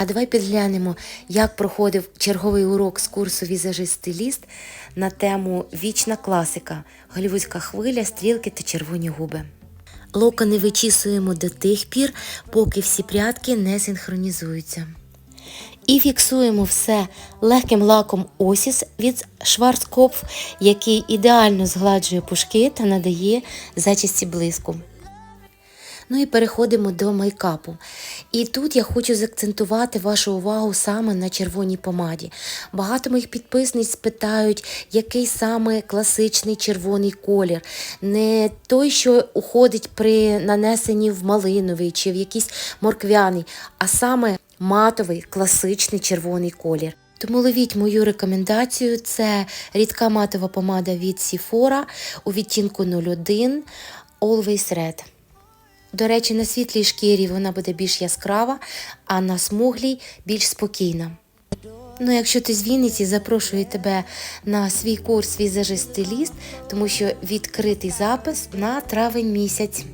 А давай підглянемо, як проходив черговий урок з курсу візажист-стиліст на тему Вічна класика, голівудська хвиля, стрілки та червоні губи. Локони вичісуємо до тих пір, поки всі прядки не синхронізуються. І фіксуємо все легким лаком Осіс від Schwarzkopf, який ідеально згладжує пушки та надає зачісті блиску. Ну і переходимо до мейкапу. І тут я хочу заакцентувати вашу увагу саме на червоній помаді. Багато моїх підписниць питають, який саме класичний червоний колір. Не той, що уходить при нанесенні в малиновий чи в якийсь морквяний, а саме матовий класичний червоний колір. Тому ловіть мою рекомендацію: це рідка матова помада від Sephora у відтінку 01 Always Red. До речі, на світлій шкірі вона буде більш яскрава, а на смуглій більш спокійна. Ну, якщо ти з Вінниці, запрошую тебе на свій курс візажист-стиліст, тому що відкритий запис на травень місяць.